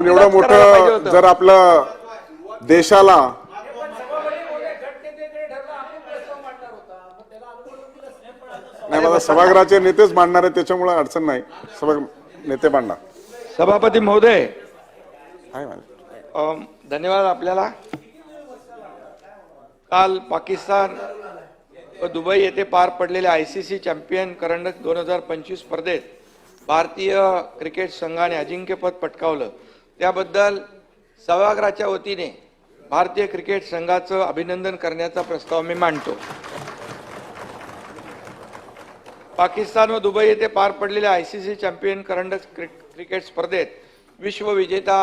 एवढं मोठं होतं. जर आपलं देशाला नाही मला सभागृहाचे नेतेच मांडणार आहे त्याच्यामुळे अडचण नाही सभा नेते मांडणार सभापती महोदय आहे माझं. अम, धन्यवाद आपल्याला काल पाकिस्तान व दुबई येथे पार पडलेल्या आय सी सी चॅम्पियन करंडक दोन हजार पंचवीस स्पर्धेत भारतीय क्रिकेट संघाने अजिंक्यपद पटकावलं त्याबद्दल सभागृहाच्या वतीने भारतीय क्रिकेट संघाचं अभिनंदन करण्याचा प्रस्ताव मी मांडतो. पाकिस्तान व दुबई येथे पार पडलेल्या आय सी सी चॅम्पियन करंडक क्रिकेट स्पर्धेत विश्वविजेता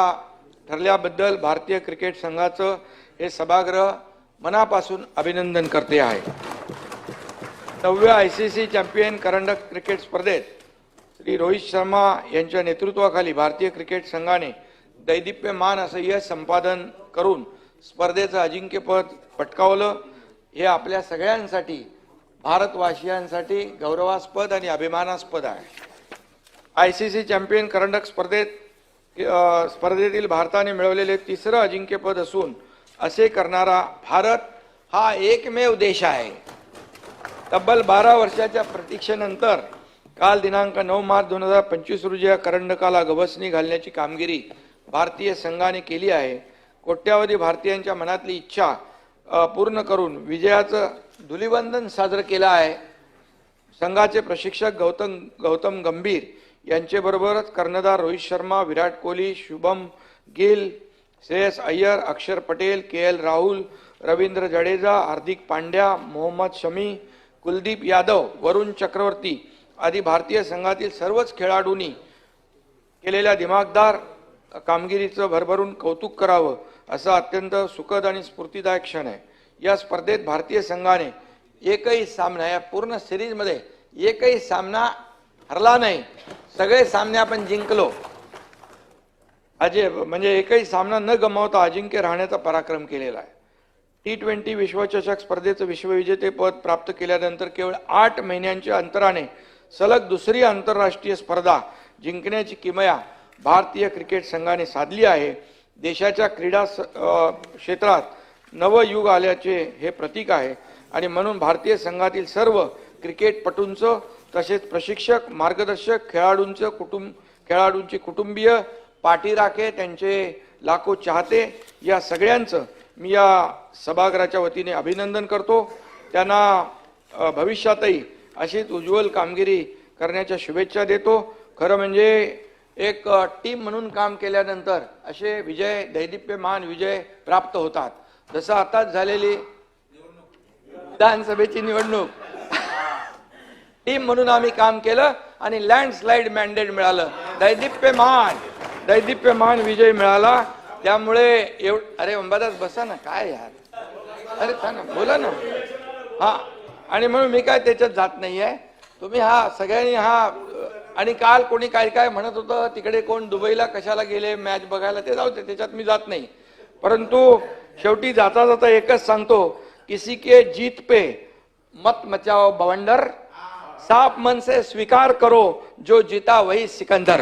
ठरल्याबद्दल भारतीय क्रिकेट संघाचं हे सभागृह मनापासून अभिनंदन करते आहे. नवव्या आय सी सी चॅम्पियन करंडक क्रिकेट स्पर्धेत श्री रोहित शर्मा यांच्या नेतृत्वाखाली भारतीय क्रिकेट संघाने दैदिप्यमान असं यश संपादन करून स्पर्धेचं अजिंक्यपद पटकावलं. हे आपल्या सगळ्यांसाठी भारतवासियांसाठी गौरवास्पद आणि अभिमानास्पद आहे. आय सी सी चॅम्पियन करंडक स्पर्धेत स्पर्धेतील भारताने मिळवलेले तिसरं अजिंक्यपद असून असे करणारा भारत हा एकमेव देश आहे. तब्बल बारा वर्षाच्या प्रतीक्षेनंतर काल दिनांक नऊ मार्च दोन हजार पंचवीस रोजी या करंडकाला गवसणी घालण्याची कामगिरी भारतीय संघाने केली आहे. कोट्यावधी भारतीयांच्या मनातली इच्छा पूर्ण करून विजयाचं धुलिवंदन साजरं केलं आहे. संघाचे प्रशिक्षक गौतम गौतम गंभीर यांच्याबरोबरच कर्णधार रोहित शर्मा विराट कोहली शुभम गिल श्रेयस अय्यर अक्षर पटेल के एल राहुल रवींद्र जडेजा हार्दिक पांड्या मोहम्मद शमी कुलदीप यादव वरुण चक्रवर्ती आदी भारतीय संघातील सर्वच खेळाडूंनी केलेल्या दिमागदार कामगिरीचं भरभरून कौतुक करावं असा अत्यंत सुखद आणि स्फूर्तीदायक क्षण आहे. या स्पर्धेत भारतीय संघाने एकही सामना या पूर्ण सिरीजमध्ये एकही सामना हरला नाही. सगळे सामने आपण जिंकलो. अजय म्हणजे एकही सामना न गमावता अजिंक्य राहण्याचा पराक्रम केलेला आहे. टी ट्वेंटी विश्वचषक स्पर्धेचं विश्वविजेतेपद प्राप्त केल्यानंतर केवळ आठ महिन्यांच्या अंतराने सलग दुसरी आंतरराष्ट्रीय स्पर्धा जिंकण्याची किमया भारतीय क्रिकेट संघाने साधली आहे. देशाच्या क्रीडा स- क्षेत्रात नवयुग आल्याचे हे प्रतीक आहे. आणि म्हणून भारतीय संघातील सर्व क्रिकेटपटूंचं तसेच प्रशिक्षक मार्गदर्शक खेळाडूंचं कुटुंब खेळाडूंची कुटुंबीय पाठीराखे त्यांचे लाखो चाहते या सगळ्यांचं मी या सभागृहाच्या वतीने अभिनंदन करतो. त्यांना भविष्यातही अशीच उज्ज्वल कामगिरी करण्याच्या शुभेच्छा देतो. खरं म्हणजे एक टीम म्हणून काम केल्यानंतर असे विजय दैदिप्यमान विजय प्राप्त होतात. जसं आताच झालेली विधानसभेची निवडणूक. टीम म्हणून आम्ही काम केलं आणि लँडस्लाइड मॅन्डेट मिळालं. दैदिप्यमान दैदिप्यमान विजय मिळाला. त्यामुळे एव अरे अंबादास बसा ना काय यार? अरे था ना बोला ना. हा आणि म्हणून मी काय त्याच्यात जात नाहीये. तुम्ही हा सगळ्यांनी हा आणि काल कोणी काय काय म्हणत होतं तिकडे कोण दुबईला कशाला गेले मॅच बघायला ते जाऊ दे त्याच्यात मी जात नाही. परंतु शेवटी जाता जाता एकच सांगतो किसी के जीत पे मत मचाओ बवंडर साफ मन से स्वीकार करो जो जीता वही सिकंदर.